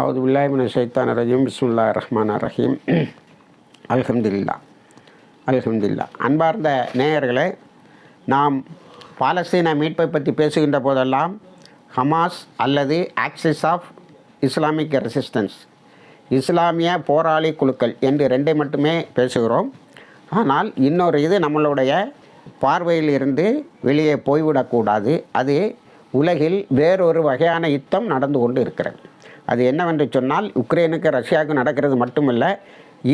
அவது பில்லாஹிமின சைத்தான ரஜீம் பிஸ்முல்லா ரஹ்மான் ரஹீம் அல்ஹம்துல்லா அல்ஹம்துல்லா அன்பார்ந்த நேயர்களே நாம் பாலஸ்தீன மீட்பை பற்றி பேசுகின்ற போதெல்லாம் ஹமாஸ் அல்லது ஆக்சிஸ் ஆஃப் இஸ்லாமிக் ரெசிஸ்டன்ஸ் இஸ்லாமிய போராளி குழுக்கள் என்று ரெண்டை மட்டுமே பேசுகிறோம். ஆனால் இன்னொரு இது நம்மளுடைய பார்வையில் இருந்து வெளியே போய்விடக்கூடாது. அது உலகில் வேறொரு வகையான யுத்தம் நடந்து கொண்டு இருக்கிறது. அது என்னவென்று சொன்னால் உக்ரைனுக்கு ரஷ்யாவுக்கு நடக்கிறது மட்டுமல்ல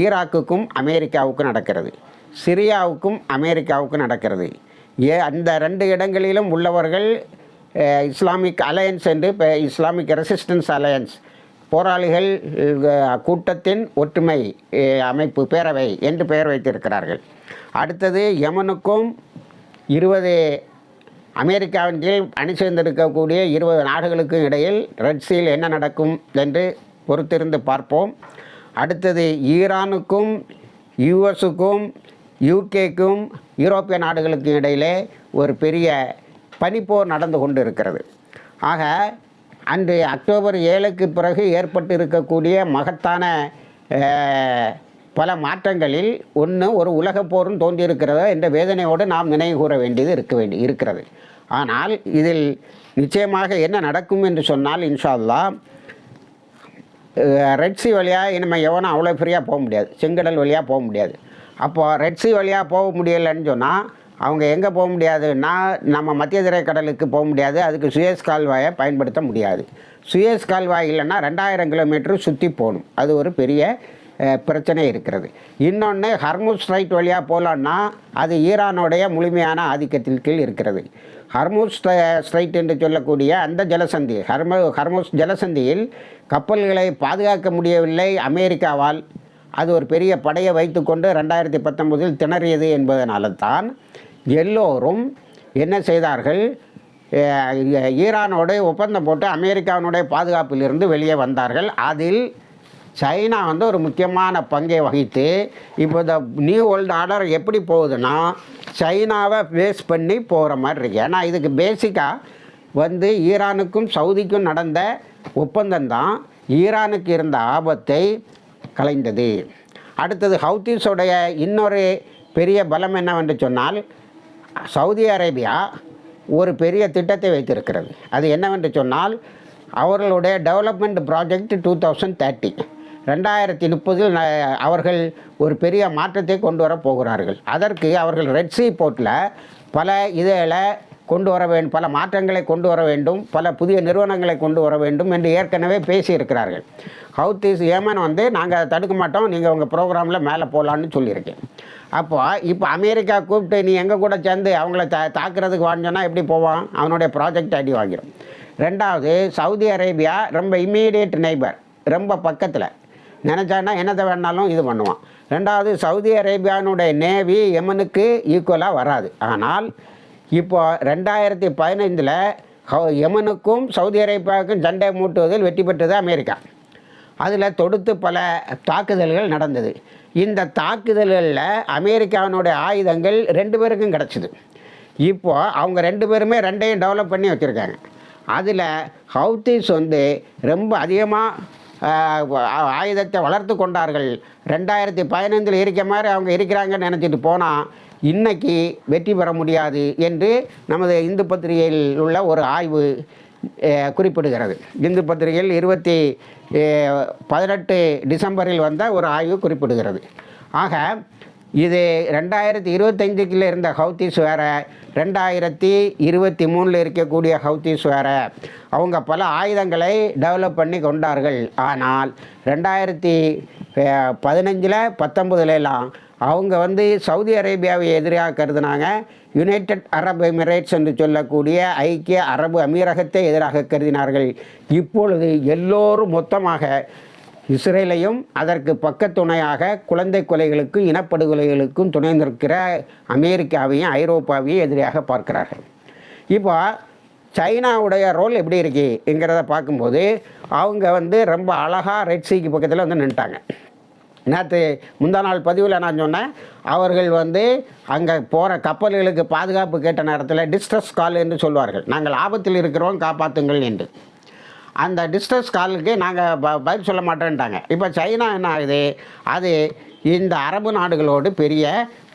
ஈராக்குக்கும் அமெரிக்காவுக்கும் நடக்கிறது. சிரியாவுக்கும் அமெரிக்காவுக்கும் நடக்கிறது. ஏ அந்த ரெண்டு இடங்களிலும் உள்ளவர்கள் இஸ்லாமிக் அலையன்ஸ் என்று இப்போ இஸ்லாமிக் ரெசிஸ்டன்ஸ் அலையன்ஸ். போராளிகள் கூட்டத்தின் ஒற்றுமை அமைப்பு பேரவை என்று பெயர் வைத்திருக்கிறார்கள். அடுத்தது யமனுக்கும் இருபது அமெரிக்காவின் கீழ் அணி சேர்ந்திருக்கக்கூடிய இருபது நாடுகளுக்கும் இடையில் ரெட் என்ன நடக்கும் என்று பொறுத்திருந்து பார்ப்போம். அடுத்தது ஈரானுக்கும் யுஎஸுக்கும் யூகேக்கும் யூரோப்பிய நாடுகளுக்கும் இடையிலே ஒரு பெரிய பனிப்போர் நடந்து கொண்டு இருக்கிறது ஆக அன்று அக்டோபர் ஏழுக்கு பிறகு ஏற்பட்டு இருக்கக்கூடிய மகத்தான பல மாற்றங்களில் ஒன்று ஒரு உலகப் போரும் தோன்றியிருக்கிறதா என்ற வேதனையோடு நாம் நினைவு கூற வேண்டியது இருக்க வேண்டி இருக்கிறது. ஆனால் இதில் நிச்சயமாக என்ன நடக்கும் என்று சொன்னால் இன்ஷால்லா ரெட்சி வழியாக இனிமேல் எவனும் அவ்வளோ ஃப்ரீயாக போக முடியாது. செங்கடல் வழியாக போக முடியாது. அப்போது ரெட்சி வழியாக போக முடியலைன்னு சொன்னால் அவங்க எங்கே போக முடியாதுன்னா நம்ம மத்திய திரைக்கடலுக்கு போக முடியாது. அதுக்கு சுயஸ் கால்வாயை பயன்படுத்த முடியாது. சுயஸ் கால்வாய் இல்லைன்னா ரெண்டாயிரம் கிலோமீட்டர் சுற்றி போகணும். அது ஒரு பெரிய பிரச்சனை இருக்கிறது. இன்னொன்று ஹர்முஸ் ஸ்ட்ரைட் வழியாக போகலான்னா அது ஈரானுடைய முழுமையான ஆதிக்கத்தின் கீழ் இருக்கிறது. ஹர்முஸ் ஸ்ட்ரைட் என்று சொல்லக்கூடிய அந்த ஜலசந்தி ஹர்ம ஹர்முஸ் ஜலசந்தியில் கப்பல்களை பாதுகாக்க முடியவில்லை அமெரிக்காவால். அது ஒரு பெரிய படையை வைத்துக்கொண்டு ரெண்டாயிரத்தி பத்தொம்போதில் திணறியது என்பதனால தான் எல்லோரும் என்ன செய்தார்கள்? ஈரானோட ஈரானோடு ஒப்பந்தம் போட்டு அமெரிக்காவினுடைய பாதுகாப்பிலிருந்து வெளியே வந்தார்கள். அதில் சைனா வந்து ஒரு முக்கியமான பங்கை வகித்து இப்போ இந்த நியூ வேர்ல்டு ஆர்டர் எப்படி போகுதுன்னா சைனாவை பேஸ் பண்ணி போகிற மாதிரி இருக்குது ஏன்னா இதுக்கு பேசிக்காக வந்து ஈரானுக்கும் சவுதிக்கும் நடந்த ஒப்பந்தம் தான் ஈரானுக்கு இருந்த ஆபத்தை கலைந்தது. அடுத்தது ஹவுதீஸோடைய இன்னொரு பெரிய பலம் என்னவென்று சொன்னால் சவுதி அரேபியா ஒரு பெரிய திட்டத்தை வைத்திருக்கிறது. அது என்னவென்று சொன்னால் அவர்களுடைய development project two thousand thirty ரெண்டாயிரத்தி முப்பதில் அவர்கள் ஒரு பெரிய மாற்றத்தை கொண்டு வர போகிறார்கள். அதற்கு அவர்கள் ரெட் போர்ட்டில் பல இதில் கொண்டு வர வேண்டும் பல மாற்றங்களை கொண்டு வர வேண்டும் பல புதிய நிறுவனங்களை கொண்டு வர வேண்டும் என்று ஏற்கனவே பேசியிருக்கிறார்கள். ஹவுத்தீஸ் ஏமன் வந்து நாங்கள் அதை தடுக்க மாட்டோம் நீங்கள் உங்கள் ப்ரோக்ராமில் மேலே போகலான்னு சொல்லியிருக்கேன். அப்போ இப்போ அமெரிக்கா கூப்பிட்டு நீ எங்கள் கூட சேர்ந்து அவங்கள தா தாக்குறதுக்கு வாங்கினா எப்படி போவான்? அவனுடைய ப்ராஜெக்ட் அடி வாங்கிடும் ரெண்டாவது சவுதி அரேபியா ரொம்ப இம்மீடியட் நெய்பர் ரொம்ப பக்கத்தில். நினச்சான்னா என்னத்தை வேணாலும் இது பண்ணுவான். ரெண்டாவது சவுதி அரேபியானுடைய நேவி எமனுக்கு ஈக்குவலாக வராது. ஆனால் இப்போ ரெண்டாயிரத்தி பதினைந்தில் யமனுக்கும் சவுதி அரேபியாவுக்கும் சண்டை மூட்டுவதில் வெற்றி பெற்றது அமெரிக்கா. அதில் தொடுத்து பல தாக்குதல்கள் நடந்தது. இந்த தாக்குதல்களில் அமெரிக்காவினுடைய ஆயுதங்கள் ரெண்டு பேருக்கும் கிடச்சிது. இப்போது அவங்க ரெண்டு பேருமே ரெண்டையும் டெவலப் பண்ணி வச்சுருக்காங்க. அதில் ஹவுத்திஸ் வந்து ரொம்ப அதிகமாக ஆயுதத்தை வளர்த்து கொண்டார்கள். ரெண்டாயிரத்தி பதினைந்தில் இருக்க மாதிரி அவங்க இருக்கிறாங்கன்னு நினச்சிட்டு போனால் இன்னைக்கு வெற்றி பெற முடியாது என்று நமது இந்து பத்திரிகையில் உள்ள ஒரு ஆய்வு குறிப்பிடுகிறது. இந்து பத்திரிகையில் இருபத்தி பதினெட்டு டிசம்பரில் வந்த ஒரு ஆய்வு குறிப்பிடுகிறது. ஆக இது ரெண்டாயிரத்தி இருபத்தஞ்சுக்கில் இருந்த ஹவுத்திஸ் வேற ரெண்டாயிரத்தி இருபத்தி மூணில் இருக்கக்கூடிய ஹவுத்திஸ் வேற. அவங்க பல ஆயுதங்களை டெவலப் பண்ணி கொண்டார்கள். ஆனால் ரெண்டாயிரத்தி பதினஞ்சில் பத்தொம்பதுலாம் அவங்க வந்து சவுதி அரேபியாவை எதிராக கருதினாங்க யுனைடெட் அரபு எமிரேட்ஸ் என்று சொல்லக்கூடிய ஐக்கிய அரபு அமீரகத்தை எதிராக கருதினார்கள். இப்பொழுது எல்லோரும் மொத்தமாக இஸ்ரேலையும் அதற்கு பக்கத்துணையாக குழந்தை கொலைகளுக்கும் இனப்படுகொலைகளுக்கும் துணை நிற்கிற அமெரிக்காவையும் ஐரோப்பாவையும் எதிராக பார்க்கிறார்கள். இப்போ சைனாவுடைய ரோல் எப்படி இருக்குங்கிறத பார்க்கும்போது அவங்க வந்து ரொம்ப அழகாக ரெட் சீக்கு பக்கத்தில் வந்து நின்ட்டாங்க நேற்று முந்தா நாள் பதிவில் நான் சொன்னேன் அவர்கள் வந்து அங்கே போகிற கப்பல்களுக்கு பாதுகாப்பு கேட்ட நேரத்தில் டிஸ்ட்ரஸ் கால் என்று சொல்வார்கள். நாங்கள் ஆபத்தில் இருக்கிறோம் காப்பாற்றுங்கள் என்று. அந்த டிஸ்டன்ஸ் காலுக்கு நாங்கள் ப பதில் சொல்ல மாட்டேன்ட்டாங்க. இப்போ சைனா என்ன ஆகுது? அது இந்த அரபு நாடுகளோடு பெரிய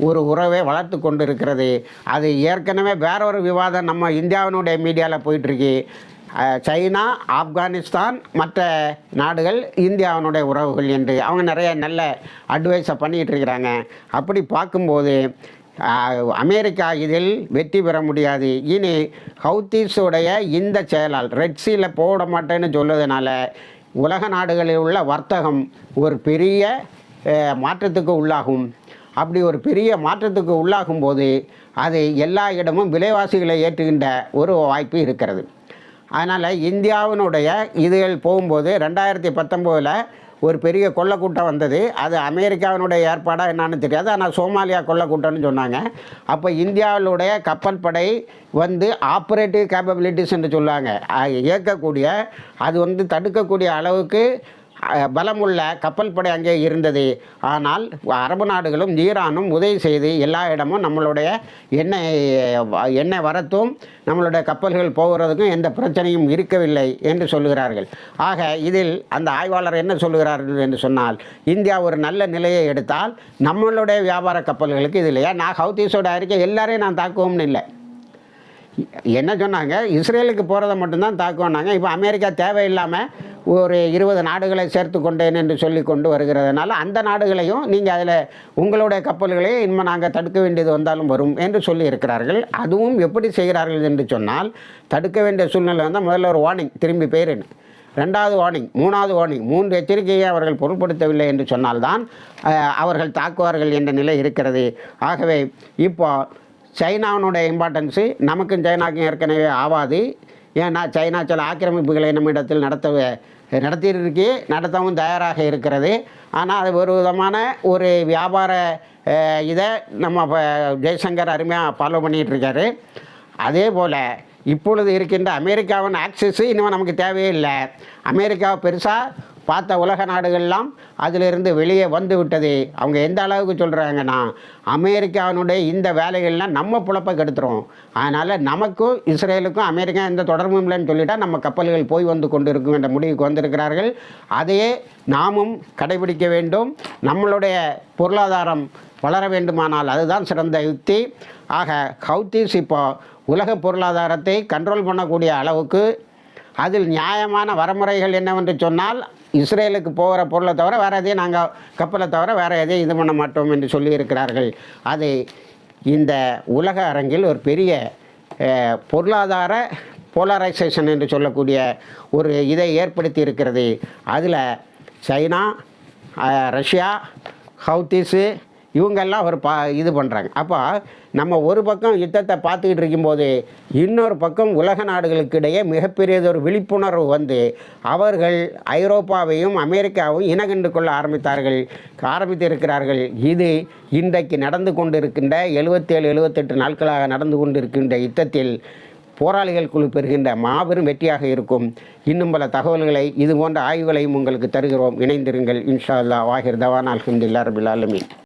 ஒரு உறவை வளர்த்து கொண்டு இருக்கிறது அது ஏற்கனவே வேற ஒரு விவாதம் நம்ம இந்தியாவினுடைய மீடியாவில் போயிட்டுருக்கு. சைனா ஆப்கானிஸ்தான் மற்ற நாடுகள் இந்தியாவினுடைய உறவுகள் என்று அவங்க நிறைய நல்ல அட்வைஸை பண்ணிகிட்டு இருக்கிறாங்க. அப்படி பார்க்கும்போது அமெரிக்கா இதில் வெற்றி பெற முடியாது. இனி ஹவுத்தீஸுடைய இந்த செயலால் ரெட்ஸியில் போட மாட்டேன்னு சொல்லுறதுனால உலக நாடுகளில் உள்ள வர்த்தகம் ஒரு பெரிய மாற்றத்துக்கு உள்ளாகும். அப்படி ஒரு பெரிய மாற்றத்துக்கு உள்ளாகும் போது அது எல்லா இடமும் விலைவாசிகளை ஏற்றுகின்ற ஒரு வாய்ப்பு இருக்கிறது. அதனால் இந்தியாவினுடைய இதுகள் போகும்போது ரெண்டாயிரத்தி பத்தொம்போதில் ஒரு பெரிய கொள்ளக்கூட்டம் வந்தது. அது அமெரிக்காவினுடைய ஏற்பாடாக என்னன்னு தெரியாது. ஆனால் சோமாலியா கொள்ளக்கூட்டம்னு சொன்னாங்க. அப்போ இந்தியாவினுடைய கப்பல் படை வந்து ஆப்ரேட்டிவ் கேப்பபிலிட்டிஸ் என்று சொல்லுவாங்க இயக்கக்கூடிய அது வந்து தடுக்கக்கூடிய அளவுக்கு பலமுள்ள கப்பல் படை அங்கே இருந்தது. ஆனால் அரபு நாடுகளும் ஈரானும் உதவி செய்து எல்லா இடமும் நம்மளுடைய எண்ணெய் எண்ணெய் வரத்தும் நம்மளுடைய கப்பல்கள் போகிறதுக்கும் எந்த பிரச்சனையும் இருக்கவில்லை என்று சொல்லுகிறார்கள். ஆக இதில் அந்த ஆய்வாளர் என்ன சொல்லுகிறார்கள் என்று சொன்னால் இந்தியா ஒரு நல்ல நிலையை எடுத்தால் நம்மளுடைய வியாபார கப்பல்களுக்கு இது இல்லையா? நான் ஹவுதீஸோட அறிக்கை எல்லாரையும் நான் தாக்குவோம்னு இல்லை. என்ன சொன்னாங்க? இஸ்ரேலுக்கு போகிறத மட்டும்தான் தாக்குவோம்னாங்க இப்போ அமெரிக்கா தேவையில்லாமல் ஒரு இருபது நாடுகளை சேர்த்து கொண்டேன் என்று சொல்லி கொண்டு வருகிறதுனால அந்த நாடுகளையும் நீங்கள் அதில் உங்களுடைய கப்பல்களையும் இனிமேல் நாங்கள் தடுக்க வேண்டியது வந்தாலும் வரும் என்று சொல்லி இருக்கிறார்கள். அதுவும் எப்படி செய்கிறார்கள் என்று சொன்னால் தடுக்க வேண்டிய சூழ்நிலை வந்தால் முதல்ல ஒரு வார்னிங் திரும்பி போயிருன்னு ரெண்டாவது வார்னிங் மூணாவது வார்னிங் மூன்று எச்சரிக்கையை அவர்கள் பொருட்படுத்தவில்லை என்று சொன்னால்தான் அவர்கள் தாக்குவார்கள் என்ற நிலை இருக்கிறது. ஆகவே இப்போ சைனாவினுடைய இம்பார்ட்டன்ஸு நமக்கும் சைனாக்கும் ஏற்கனவே ஆவாது. ஏன்னா சைனா சில ஆக்கிரமிப்புகளை நம்மிடத்தில் நடத்த நடத்தியிருக்கு நடத்தவும் தயாராக இருக்கிறது. ஆனால் அது ஒரு விதமான ஒரு வியாபார இதை நம்ம ஜெய்சங்கர் அருமையாக ஃபாலோ பண்ணிகிட்ருக்காரு அதே போல் இப்பொழுது இருக்கின்ற அமெரிக்காவின் ஆக்சஸ்ஸு இன்னும் நமக்கு தேவையே இல்லை. அமெரிக்காவை பெருசாக பார்த்த உலக நாடுகள்லாம் அதிலிருந்து வெளியே வந்து விட்டது அவங்க எந்த அளவுக்கு சொல்கிறாங்கன்னா அமெரிக்காவினுடைய இந்த வேலைகள்லாம் நம்ம புழப்பை கெடுத்துரும். அதனால் நமக்கும் இஸ்ரேலுக்கும் அமெரிக்கா எந்த தொடர்பும் இல்லைன்னு சொல்லிட்டால் நம்ம கப்பல்கள் போய் வந்து கொண்டு இருக்கும் என்ற முடிவுக்கு வந்திருக்கிறார்கள். அதையே நாமும் கடைபிடிக்க வேண்டும். நம்மளுடைய பொருளாதாரம் வளர வேண்டுமானால் அதுதான் சிறந்த யுக்தி ஆக ஹவுத்தீஸ் இப்போ உலக பொருளாதாரத்தை கண்ட்ரோல் பண்ணக்கூடிய அளவுக்கு அதில் நியாயமான வரமுறைகள் என்னவென்று சொன்னால் இஸ்ரேலுக்கு போகிற பொருளை தவிர வேறு எதையும் நாங்கள் கப்பலை தவிர வேறு எதையும் இது பண்ண மாட்டோம் என்று சொல்லியிருக்கிறார்கள். அது இந்த உலக அரங்கில் ஒரு பெரிய பொருளாதார போலரைசேஷன் என்று சொல்லக்கூடிய ஒரு இதை ஏற்படுத்தி இருக்கிறது. அதில் சைனா ரஷ்யா ஹவுத்திஸு இவங்கெல்லாம் ஒரு பா இது பண்ணுறாங்க அப்போ நம்ம ஒரு பக்கம் யுத்தத்தை பார்த்துக்கிட்டு இருக்கும்போது இன்னொரு பக்கம் உலக நாடுகளுக்கு இடையே மிகப்பெரியதொரு விழிப்புணர்வு வந்து அவர்கள் ஐரோப்பாவையும் அமெரிக்காவையும் இனகண்டு கொள்ள ஆரம்பித்தார்கள் ஆரம்பித்திருக்கிறார்கள். இது இன்றைக்கு நடந்து கொண்டிருக்கின்ற எழுபத்தேழு எழுபத்தெட்டு நாட்களாக நடந்து கொண்டிருக்கின்ற யுத்தத்தில் போராளிகள் குழு பெறுகின்ற மாபெரும் வெற்றியாக இருக்கும். இன்னும் பல தகவல்களை இது போன்ற ஆய்வுகளையும் உங்களுக்கு தருகிறோம். இணைந்திருங்கள். இன்ஷா அல்லா வாஹிர் தவான். அல்ஹம்துல்லா ரபில் ஆலமி